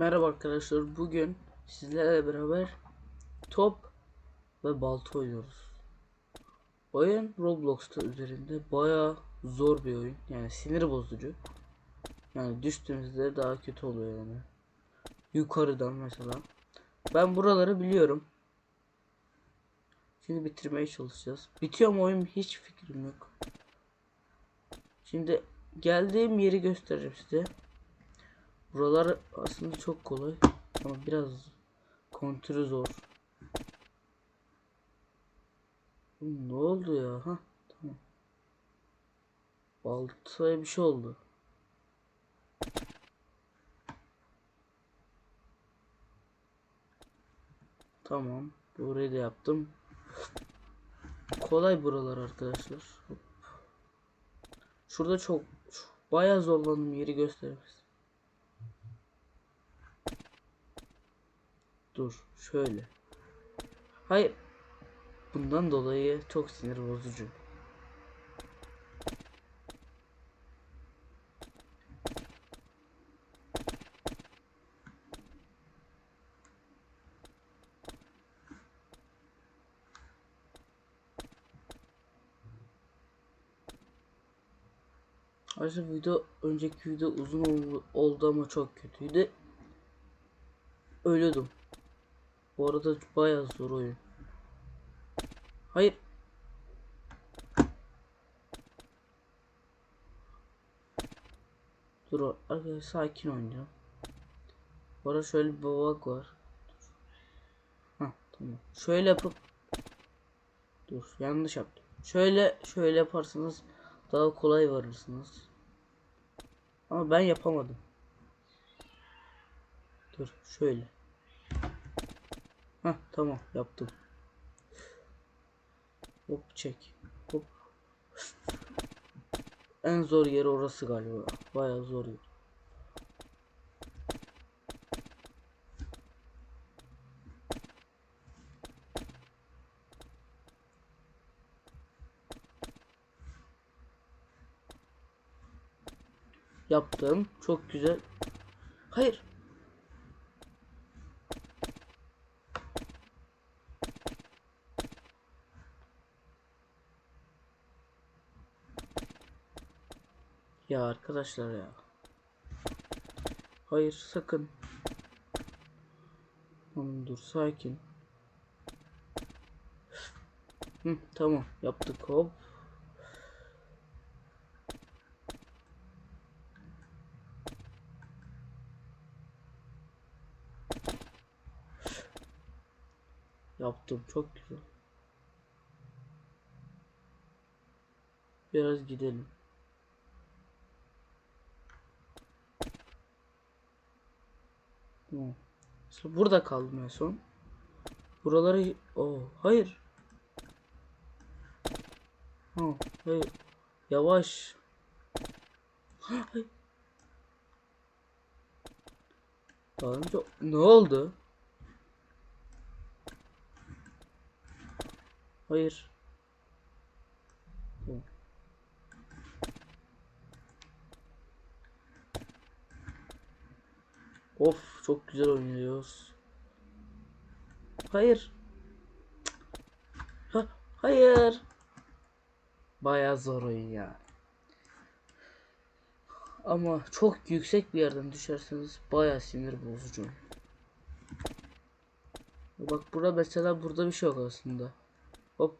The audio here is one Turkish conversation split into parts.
Merhaba arkadaşlar. Bugün sizlerle beraber top ve balta oynuyoruz. Oyun Roblox'ta üzerinde baya zor bir oyun. Yani sinir bozucu. Yani düştüğünüzde daha kötü oluyor yani. Yukarıdan mesela. Ben buraları biliyorum. Şimdi bitirmeye çalışacağız. Bitiyor mu oyun hiç fikrim yok. Şimdi geldiğim yeri göstereceğim size. Buralar aslında çok kolay ama biraz kontrolü zor. Ne oldu ya? Ha tamam. Baltaya bir şey oldu. Tamam. Burayı da yaptım. Kolay buralar arkadaşlar. Şurada çok bayağı zorlandım yeri göstermez. Dur şöyle. Hayır. Bundan dolayı çok sinir bozucu. Ayrıca video önceki video uzun ol- oldu ama çok kötüydü. Ölüyordum. Bu arada bayağı zor oyun. Hayır. Dur arkadaşlar sakin oynayalım. Bu arada şöyle bir bak var. Hah tamam. Şöyle yapıp Dur yanlış yaptım. Şöyle şöyle yaparsanız daha kolay varırsınız. Ama ben yapamadım. Dur şöyle. Hah tamam yaptım. Hop çek. Hop. En zor yeri orası galiba. Bayağı zor yer. Yaptım. Çok güzel. Hayır. Ya arkadaşlar ya. Hayır sakın. Tamam dur sakin. Hı, tamam yaptık hop. Yaptım çok güzel. Biraz gidelim. Burada kaldım en son. Buraları o hayır. Ha, hayır. Yavaş. Daha önce ne oldu? Hayır. Tamam. Of çok güzel oynuyoruz. Hayır. Ha, hayır. Bayağı zor oyun ya. Ama çok yüksek bir yerden düşerseniz bayağı sinir bozucu. Bak burada mesela burada bir şey yok aslında. Hop.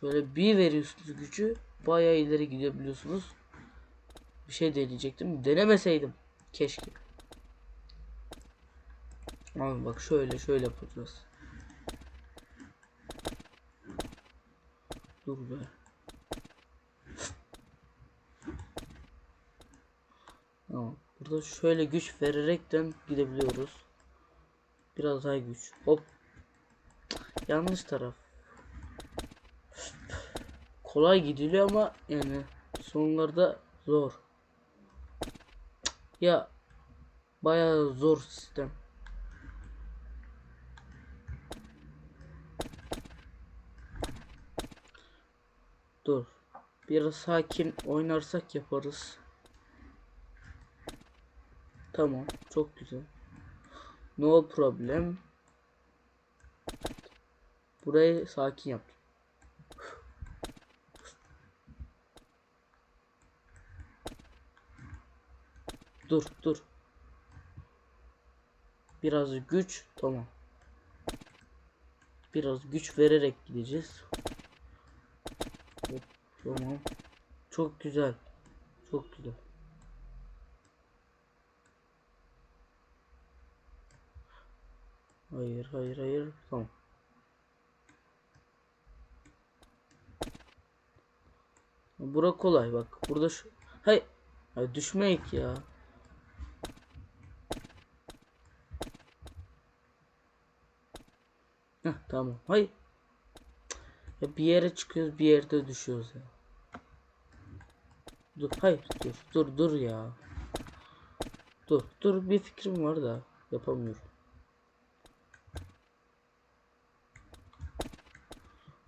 Şöyle bir veriyorsunuz gücü bayağı ileri gidebiliyorsunuz. Bir şey deneyecektim. Denemeseydim. Keşke. Abi bak şöyle şöyle yapacağız. Dur be. Burada şöyle güç vererekten gidebiliyoruz. Biraz daha güç. Hop. Yanlış taraf. Kolay gidiliyor ama yani sonlarda zor. Ya bayağı zor sistem. Dur. Biraz sakin oynarsak yaparız. Tamam. Çok güzel. No problem. Burayı sakin yap. Dur dur. Biraz güç tamam. Biraz güç vererek gideceğiz. Tamam. Çok güzel. Çok güzel. Hayır hayır hayır. Tamam. Bura kolay bak. Burada şu. Hay. Hay düşmeyek ya. Heh, tamam. Hay. Ya bir yere çıkıyoruz, bir yerde düşüyoruz ya. Dur, hayır, dur, dur, dur ya. Dur, dur bir fikrim var da yapamıyorum.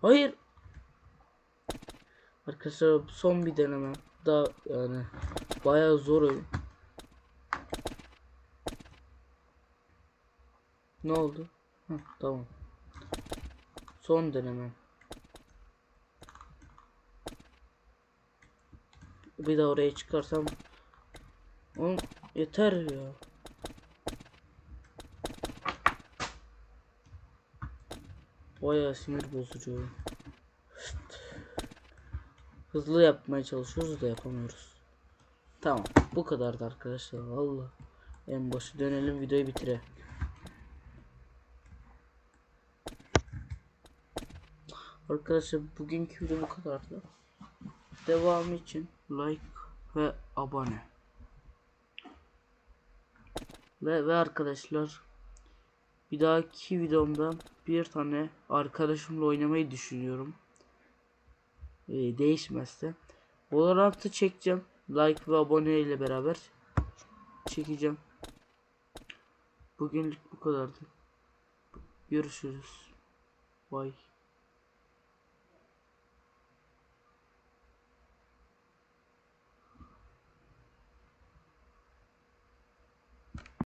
Hayır. Arkadaşlar son bir deneme. Daha yani bayağı zor. Ne oldu? Heh, tamam. Son deneme. Bir daha oraya çıkarsam Oğlum yeter ya. Bayağı sinir bozucu. Hızlı yapmaya çalışıyoruz da yapamıyoruz. Tamam. Bu kadardı arkadaşlar. Valla. En başı dönelim videoyu bitire. Arkadaşlar bugünkü video bu kadardı. Devamı için like ve abone. Ve, ve arkadaşlar bir dahaki videomda bir tane arkadaşımla oynamayı düşünüyorum. Ee, değişmezse. Valorant'ı çekeceğim. Like ve abone ile beraber çekeceğim. Bugünlük bu kadardı. Görüşürüz. Bye.